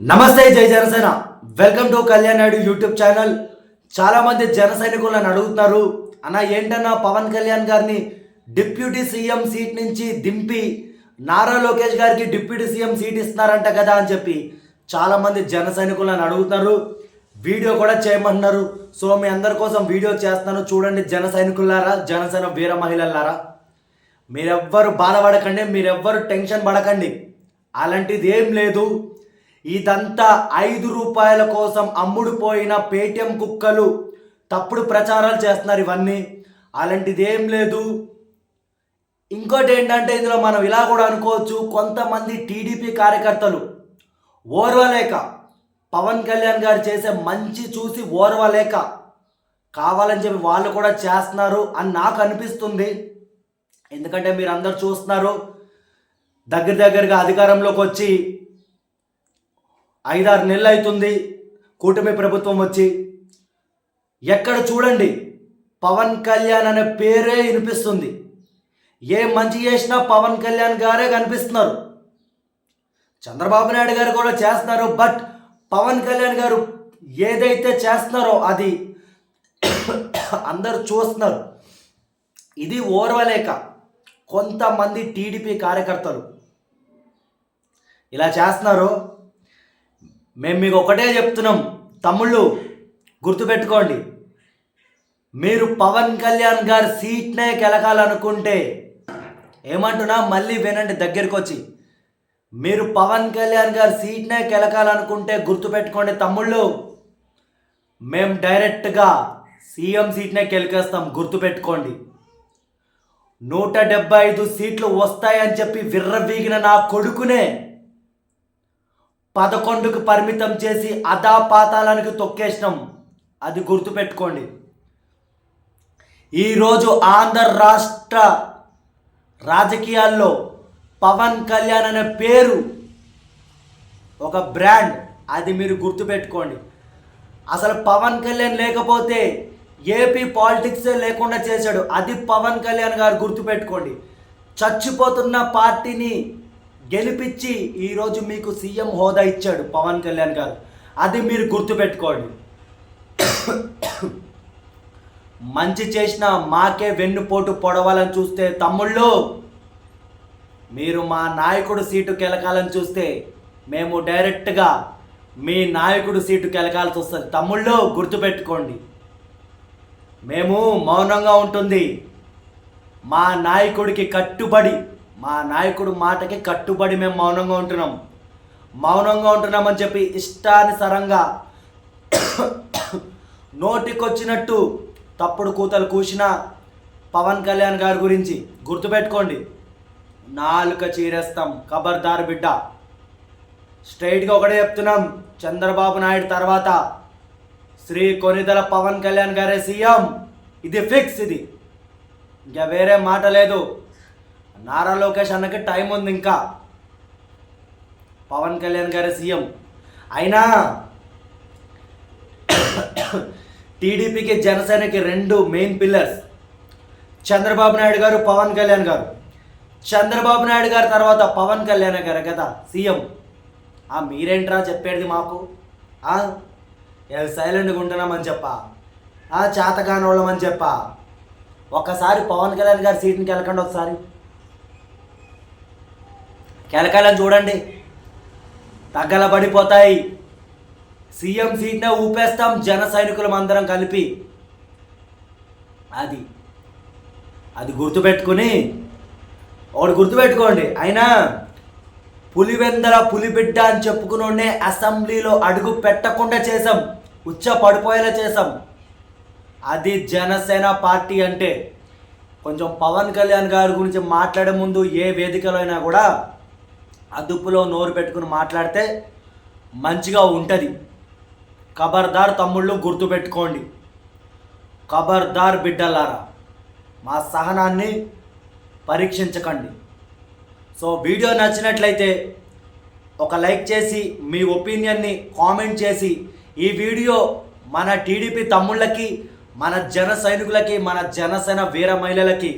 నమస్తే Jai Janasena. Welcome to Kalyan Naidu YouTube channel చాలా మంది జన సైనికులను అడుగుతున్నారు. అన్న ఏంటన్నా పవన్ కళ్యాణ్ గారిని డిప్యూటీ సీఎం సీట్ నుంచి దింపి నారా లోకేష్ గారికి డిప్యూటీ సీఎం సీట్ ఇస్తున్నారంట కదా అని చెప్పి చాలా మంది జన సైనికులను అడుగుతున్నారు. వీడియో కూడా చేయమంటున్నారు. సో మీ అందరి కోసం వీడియో చేస్తున్నాను. చూడండి జన సైనికులారా జనసేన వీర మహిళలారా. మీరెవ్వరు బాధపడకండి మీరెవ్వరు టెన్షన్ పడకండి. అలాంటిది ఏం లేదు. ఇదంతా ఐదు రూపాయల కోసం అమ్ముడుపోయిన పేటిఎం కుక్కలు. తప్పుడు ప్రచారాలు చేస్తున్నారు ఇవన్నీ. అలాంటిది ఏం లేదు. ఇంకోటి ఏంటంటే ఇందులో మనం ఇలా కూడా అనుకోవచ్చు కొంతమంది టీడీపీ కార్యకర్తలు ఓర్వలేక పవన్ కళ్యాణ్ గారు చేసే మంచి చూసి ఓర్వలేక కావాలని చెప్పి వాళ్ళు కూడా చేస్తున్నారు అని నాకు అనిపిస్తుంది. ఎందుకంటే మీరు అందరు చూస్తున్నారు దగ్గర దగ్గరగా అధికారంలోకి వచ్చి ఐదారు నెలలు అవుతుంది కూటమి ప్రభుత్వం వచ్చి ఎక్కడ చూడండి పవన్ కళ్యాణ్ అనే పేరే వినిపిస్తుంది. ఏ మంచి చేసినా పవన్ కళ్యాణ్ గారే కనిపిస్తున్నారు. చంద్రబాబు నాయుడు గారు కూడా చేస్తున్నారు బట్ పవన్ కళ్యాణ్ గారు ఏదైతే చేస్తున్నారో అది అందరూ చూస్తున్నారు. ఇది ఓర్వలేక కొంతమంది టీడీపీ కార్యకర్తలు ఇలా చేస్తున్నారు మేము మీకు ఒకటే చెప్తున్నాం. తమ్ముళ్ళు గుర్తుపెట్టుకోండి. మీరు పవన్ కళ్యాణ్ గారి సీట్నే కెలకాలనుకుంటే ఏమంటున్నా? మళ్ళీ వినండి దగ్గరికి వచ్చి మీరు పవన్ కళ్యాణ్ గారి సీట్నే కెలకాలనుకుంటే గుర్తుపెట్టుకోండి తమ్ముళ్ళు. మేము డైరెక్ట్గా సీఎం సీట్నే కెలికేస్తాం గుర్తుపెట్టుకోండి. నూట డెబ్బై ఐదు సీట్లు వస్తాయని చెప్పి విర్రవీగిన నా కొడుకునే పదకొండుకు పరిమితం చేసి అదా పాతాళానికి తొక్కేసినాం. అది గుర్తుపెట్టుకోండి. ఈరోజు ఆంధ్ర రాష్ట్ర రాజకీయాల్లో పవన్ కళ్యాణ్ అనే పేరు ఒక బ్రాండ్. అది మీరు గుర్తుపెట్టుకోండి. అసలు పవన్ కళ్యాణ్ లేకపోతే ఏపీ పాలిటిక్సే లేకుండా చేశాడు. అది పవన్ కళ్యాణ్ గారు గుర్తుపెట్టుకోండి. చచ్చిపోతున్న పార్టీని గెలిపించి ఈరోజు మీకు సీఎం హోదా ఇచ్చాడు పవన్ కళ్యాణ్ గారు. అది మీరు గుర్తుపెట్టుకోండి. మంచి చేసిన మాకే వెన్నుపోటు పొడవాలని చూస్తే తమ్ముళ్ళు మీరు మా నాయకుడు సీటు కెలకాలని చూస్తే మేము డైరెక్ట్గా మీ నాయకుడు సీటు కెలకాల్సి వస్తుంది. తమ్ముళ్ళు గుర్తుపెట్టుకోండి. మేము మౌనంగా ఉంటుంది. మా నాయకుడికి కట్టుబడి మా నాయకుడు మాటకి కట్టుబడి మేము మౌనంగా ఉంటున్నాం. మౌనంగా ఉంటున్నామని చెప్పి ఇష్టానుసరంగా నోటికొచ్చినట్టు తప్పుడు కూతలు కూసిన పవన్ కళ్యాణ్ గారి గురించి గుర్తుపెట్టుకోండి. నాలుక చీరేస్తాం ఖబర్దార్ బిడ్డ. స్ట్రైట్గా ఒకటే చెప్తున్నాం చంద్రబాబు నాయుడు తర్వాత శ్రీ కొనిదల పవన్ కళ్యాణ్ గారే సీఎం. ఇది ఫిక్స్ ఇది. ఇంకా వేరే మాట లేదు. నారా లోకేష్ అన్నకి టైం ఉంది ఇంకా. పవన్ కళ్యాణ్ గారి సీఎం. అయినా టీడీపీకి జనసేనకి రెండు మెయిన్ పిల్లర్స్. చంద్రబాబు నాయుడు గారు పవన్ కళ్యాణ్ గారు. చంద్రబాబు నాయుడు గారి తర్వాత పవన్ కళ్యాణ్ గారు కదా సీఎం. ఆ మీరేంట్రా చెప్పేది మాకు? సైలెంట్గా ఉంటున్నామని చెప్పా? ఆ వాళ్ళమని చెప్పా? ఒక్కసారి పవన్ కళ్యాణ్ గారి సీట్ని వెళ్ళకండి ఒకసారి. కెలకాలని చూడండి. తగ్గలబడిపోతాయి సీఎం సీట్నే ఊపేస్తాం జన సైనికులం అందరం కలిపి. అది. అది గుర్తుపెట్టుకుని ఒకటి గుర్తుపెట్టుకోండి. అయినా పులివెందల పులిబిడ్డ అని చెప్పుకునే అసెంబ్లీలో అడుగు పెట్టకుండా చేసాం ఉచ్చ పడిపోయేలా చేసాం అది జనసేన పార్టీ అంటే కొంచెం పవన్ కళ్యాణ్ గారి గురించి మాట్లాడే ముందు ఏ వేదికలో అయినా కూడా అదుపులో నోరు పెట్టుకుని మాట్లాడితే మంచిగా ఉంటుంది. ఖబర్దార్ తమ్ముళ్ళు గుర్తుపెట్టుకోండి ఖబర్దార్ బిడ్డలారా మా సహనాన్ని పరీక్షించకండి. సో వీడియో నచ్చినట్లయితే ఒక లైక్ చేసి మీ ఒపీనియన్ని కామెంట్ చేసి ఈ వీడియో మన టీడీపీ తమ్ముళ్ళకి మన జన సైనికులకి మన జనసేన వీర మహిళలకి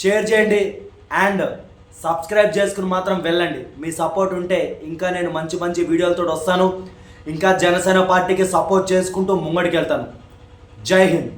షేర్ చేయండి. అండ్ సబ్స్క్రైబ్ చేసుకుని మాత్రం వెళ్ళండి. మీ సపోర్ట్ ఉంటే ఇంకా నేను మంచి మంచి వీడియోలతో వస్తాను. ఇంకా జనసేన పార్టీకి సపోర్ట్ చేసుకుంటూ ముంగడికి వెళ్తాను జై హింద్.